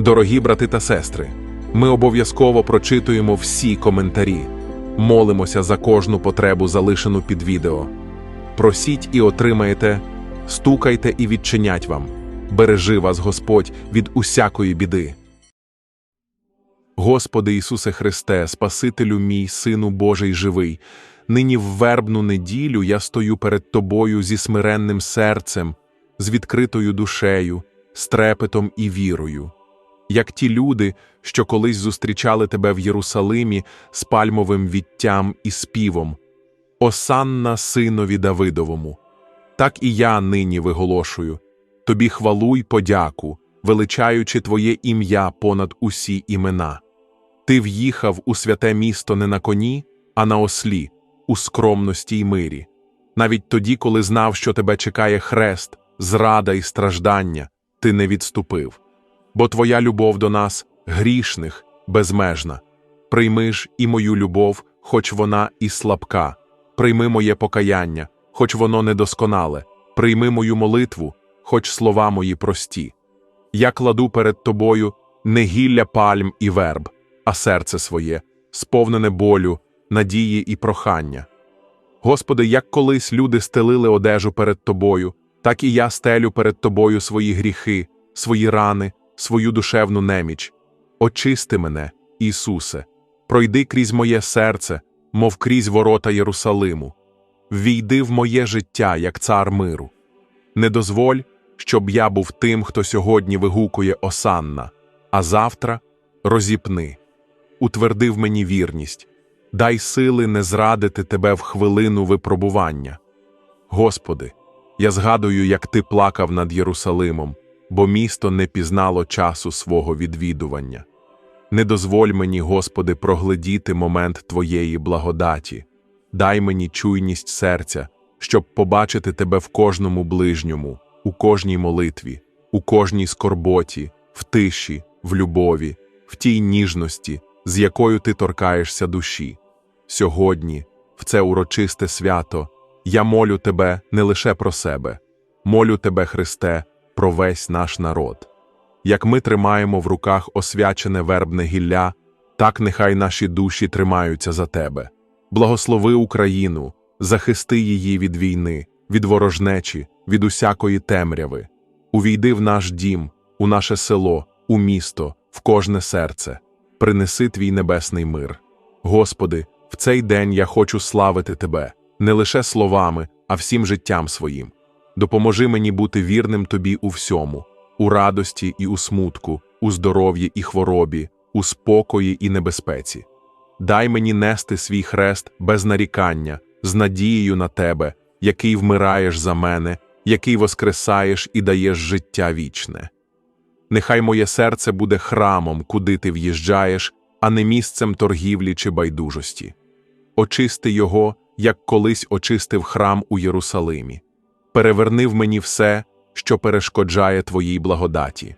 Дорогі брати та сестри, ми обов'язково прочитуємо всі коментарі, молимося за кожну потребу, залишену під відео. Просіть і отримаєте, стукайте і відчинять вам. Бережи вас Господь від усякої біди. Господи Ісусе Христе, Спасителю мій, Сину Божий живий, нині в вербну неділю я стою перед Тобою зі смиренним серцем, з відкритою душею, з трепетом і вірою. Як ті люди, що колись зустрічали Тебе в Єрусалимі з пальмовим віттям і співом, Осанна Синові Давидовому. Так і я нині виголошую Тобі хвалу й подяку, величаючи Твоє ім'я понад усі імена. Ти в'їхав у святе місто не на коні, а на ослі, у скромності й мирі. Навіть тоді, коли знав, що тебе чекає хрест, зрада і страждання, ти не відступив. Бо твоя любов до нас, грішних, безмежна. Прийми ж і мою любов, хоч вона і слабка. Прийми моє покаяння, хоч воно недосконале. Прийми мою молитву, хоч слова мої прості. Я кладу перед тобою не гілля пальм і верб, а серце своє, сповнене болю, надії і прохання. Господи, як колись люди стелили одежу перед Тобою, так і я стелю перед Тобою свої гріхи, свої рани, свою душевну неміч. Очисти мене, Ісусе, пройди крізь моє серце, мов крізь ворота Єрусалиму. Війди в моє життя, як цар миру. Не дозволь, щоб я був тим, хто сьогодні вигукує Осанна, а завтра розіпни. Утверди в мені вірність, дай сили не зрадити тебе в хвилину випробування. Господи, я згадую, як ти плакав над Єрусалимом, бо місто не пізнало часу свого відвідування. Не дозволь мені, Господи, проглядіти момент Твоєї благодаті, дай мені чуйність серця, щоб побачити Тебе в кожному ближньому, у кожній молитві, у кожній скорботі, в тиші, в любові, в тій ніжності, з якою ти торкаєшся душі. Сьогодні, в це урочисте свято, я молю Тебе не лише про себе, молю Тебе, Христе, про весь наш народ. Як ми тримаємо в руках освячене вербне гілля, так нехай наші душі тримаються за Тебе. Благослови Україну, захисти її від війни, від ворожнечі, від усякої темряви. Увійди в наш дім, у наше село, у місто, в кожне серце. Принеси твій небесний мир. Господи, в цей день я хочу славити Тебе, не лише словами, а всім життям своїм. Допоможи мені бути вірним Тобі у всьому, у радості і у смутку, у здоров'ї і хворобі, у спокої і небезпеці. Дай мені нести свій хрест без нарікання, з надією на Тебе, який вмираєш за мене, який воскресаєш і даєш життя вічне. Нехай моє серце буде храмом, куди ти в'їжджаєш, а не місцем торгівлі чи байдужості. Очисти його, як колись очистив храм у Єрусалимі. Переверни в мені все, що перешкоджає Твоїй благодаті.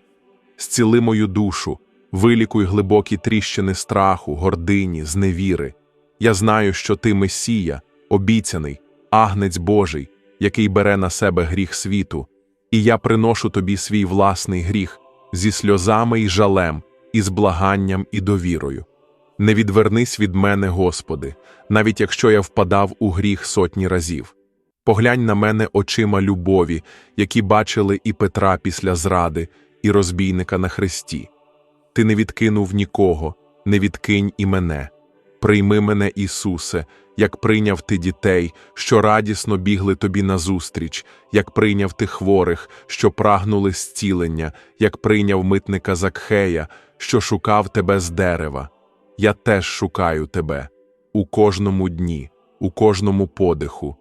Зціли мою душу, вилікуй глибокі тріщини страху, гордині, зневіри. Я знаю, що ти Месія, обіцяний, агнець Божий, який бере на себе гріх світу, і я приношу тобі свій власний гріх зі сльозами і жалем, і з благанням і довірою. Не відвернись від мене, Господи, навіть якщо я впадав у гріх сотні разів. Поглянь на мене очима любові, які бачили і Петра після зради, і розбійника на хресті. Ти не відкинув нікого, не відкинь і мене. Прийми мене, Ісусе, як прийняв ти дітей, що радісно бігли тобі назустріч, як прийняв ти хворих, що прагнули зцілення, як прийняв митника Закхея, що шукав тебе з дерева. Я теж шукаю тебе у кожному дні, у кожному подиху.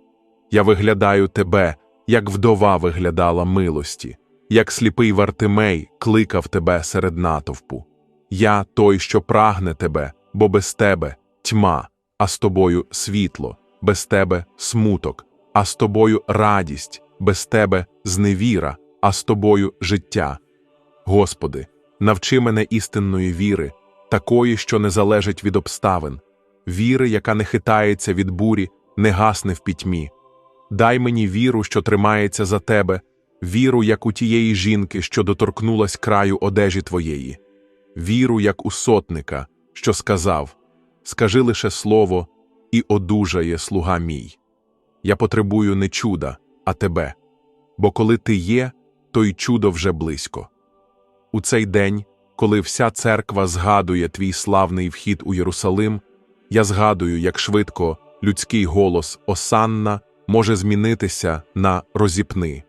Я виглядаю тебе, як вдова виглядала милості, як сліпий Вартимей кликав тебе серед натовпу. Я той, що прагне тебе, бо без тебе тьма, а з тобою світло, без тебе смуток, а з тобою радість, без тебе зневіра, а з тобою життя. Господи, навчи мене істинної віри, такої, що не залежить від обставин, віри, яка не хитається від бурі, не гасне в пітьмі. Дай мені віру, що тримається за тебе, віру, як у тієї жінки, що доторкнулась краю одежі твоєї, віру, як у сотника, що сказав Скажи лише слово, і одужає слуга мій. Я потребую не чуда, а тебе. Бо коли ти є, то й чудо вже близько. У цей день, коли вся церква згадує твій славний вхід у Єрусалим, я згадую, як швидко людський голос Осанна може змінитися на розіпни.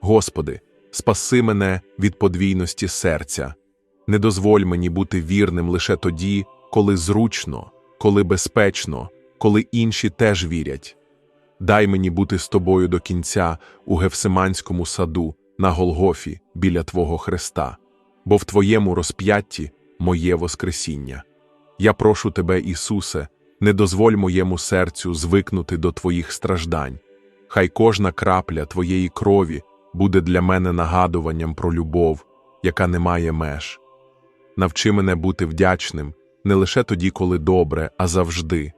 Господи, спаси мене від подвійності серця. Не дозволь мені бути вірним лише тоді, коли зручно, коли безпечно, коли інші теж вірять. Дай мені бути з тобою до кінця у Гевсиманському саду на Голгофі біля Твого Христа, бо в Твоєму розп'ятті моє Воскресіння. Я прошу Тебе, Ісусе, не дозволь моєму серцю звикнути до Твоїх страждань. Хай кожна крапля Твоєї крові буде для мене нагадуванням про любов, яка не має меж. Навчи мене бути вдячним не лише тоді, коли добре, а завжди.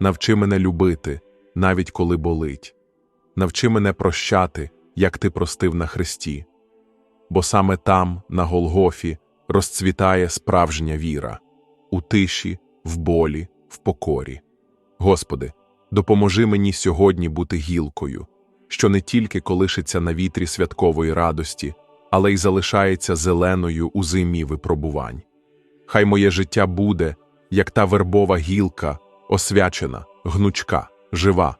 Навчи мене любити, навіть коли болить. Навчи мене прощати, як ти простив на Христі. Бо саме там, на Голгофі, розцвітає справжня віра у тиші, в болі, в покорі. Господи, допоможи мені сьогодні бути гілкою, що не тільки колишиться на вітрі святкової радості, але й залишається зеленою у зимі випробувань. Хай моє життя буде, як та вербова гілка, освячена, гнучка, жива.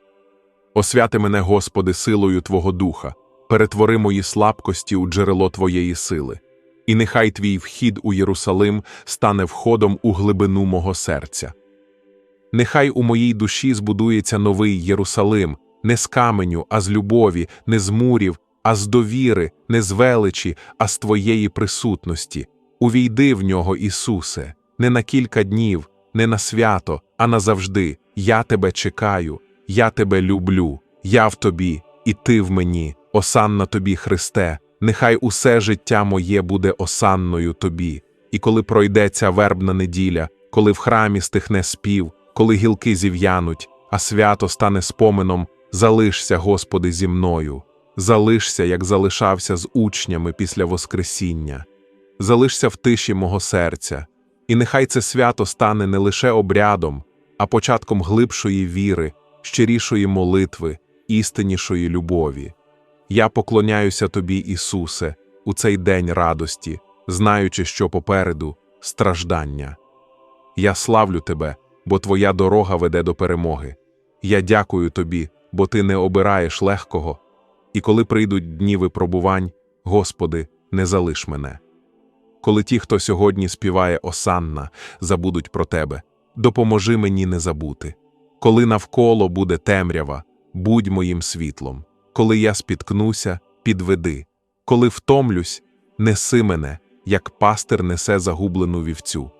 Освяти мене, Господи, силою Твого Духа, перетвори мої слабкості у джерело Твоєї сили, і нехай Твій вхід у Єрусалим стане входом у глибину мого серця. Нехай у моїй душі збудується новий Єрусалим, не з каменю, а з любові, не з мурів, а з довіри, не з величі, а з Твоєї присутності. Увійди в нього, Ісусе, не на кілька днів, не на свято, а назавжди. Я тебе чекаю, я тебе люблю, я в тобі, і ти в мені, осанна тобі, Христе, нехай усе життя моє буде осанною тобі. І коли пройде ця вербна неділя, коли в храмі стихне спів, коли гілки зів'януть, а свято стане спомином, залишся, Господи, зі мною, залишся, як залишався з учнями після Воскресіння, залишся в тиші мого серця, і нехай це свято стане не лише обрядом, а початком глибшої віри, щирішої молитви, істиннішої любові. Я поклоняюся Тобі, Ісусе, у цей день радості, знаючи, що попереду страждання. Я славлю Тебе, бо Твоя дорога веде до перемоги. Я дякую Тобі, бо Ти не обираєш легкого, і коли прийдуть дні випробувань, Господи, не залиш мене. Коли ті, хто сьогодні співає Осанна, забудуть про Тебе, допоможи мені не забути. Коли навколо буде темрява, будь моїм світлом. Коли я спіткнуся, підведи. Коли втомлюсь, неси мене, як пастир несе загублену вівцю.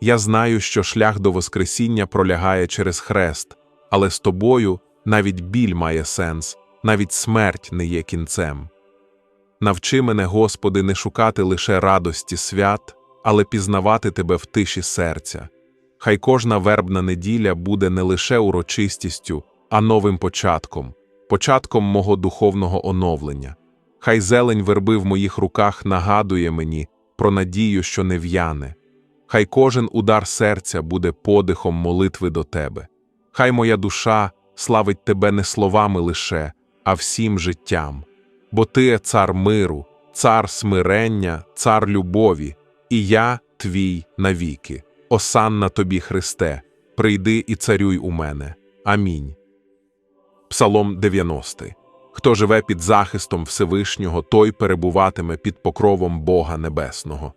Я знаю, що шлях до Воскресіння пролягає через хрест, але з тобою навіть біль має сенс, навіть смерть не є кінцем. Навчи мене, Господи, не шукати лише радості свят, але пізнавати Тебе в тиші серця. Хай кожна вербна неділя буде не лише урочистістю, а новим початком, початком мого духовного оновлення. Хай зелень верби в моїх руках нагадує мені про надію, що не в'яне. Хай кожен удар серця буде подихом молитви до Тебе. Хай моя душа славить Тебе не словами лише, а всім життям. Бо Ти цар миру, цар смирення, цар любові, і я твій навіки. Осанна тобі, Христе, прийди і царюй у мене. Амінь. Псалом 90. Хто живе під захистом Всевишнього, той перебуватиме під покровом Бога Небесного.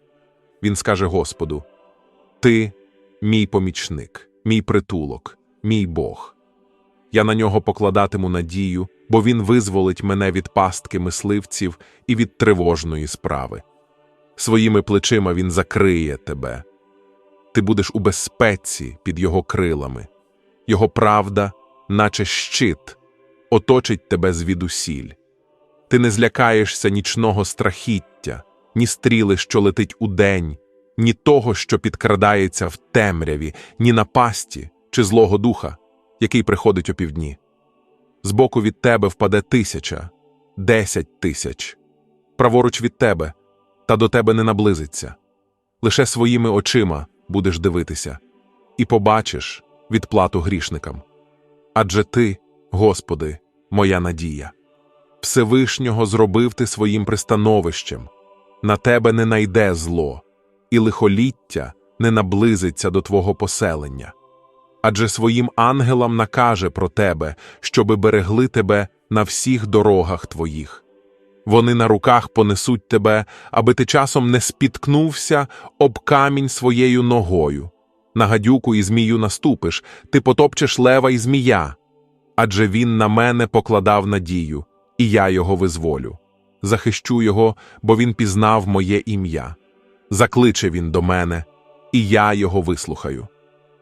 Він скаже Господу: Ти, мій помічник, мій притулок, мій Бог. Я на нього покладатиму надію, бо він визволить мене від пастки мисливців і від тривожної справи. Своїми плечима він закриє тебе. Ти будеш у безпеці під його крилами, його правда, наче щит, оточить тебе звідусіль. Ти не злякаєшся нічного страхіття, ні стріли, що летить удень, ні того, що підкрадається в темряві, ні напасті чи злого духа, який приходить опівдні. Збоку від тебе впаде тисяча, десять тисяч, праворуч від тебе, та до тебе не наблизиться. лише своїми очима будеш дивитися, і побачиш відплату грішникам. Адже ти, Господи, моя надія. Всевишнього зробив ти своїм пристановищем, на тебе не найде зло, і лихоліття не наблизиться до твого поселення. Адже своїм ангелам накаже про тебе, щоби берегли тебе на всіх дорогах твоїх. Вони на руках понесуть тебе, аби ти часом не спіткнувся об камінь своєю ногою. На гадюку і змію наступиш, ти потопчеш лева і змія. Адже він на мене покладав надію, і я його визволю. Захищу його, бо він пізнав моє ім'я. Закличе він до мене, і я його вислухаю.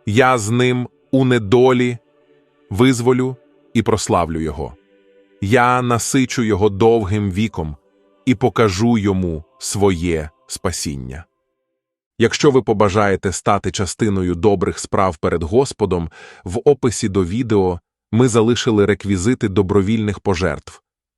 Я з ним у недолі визволю і прославлю його. Я насичу його довгим віком і покажу йому своє спасіння. Якщо ви побажаєте стати частиною добрих справ перед Господом, в описі до відео ми залишили реквізити добровільних пожертв.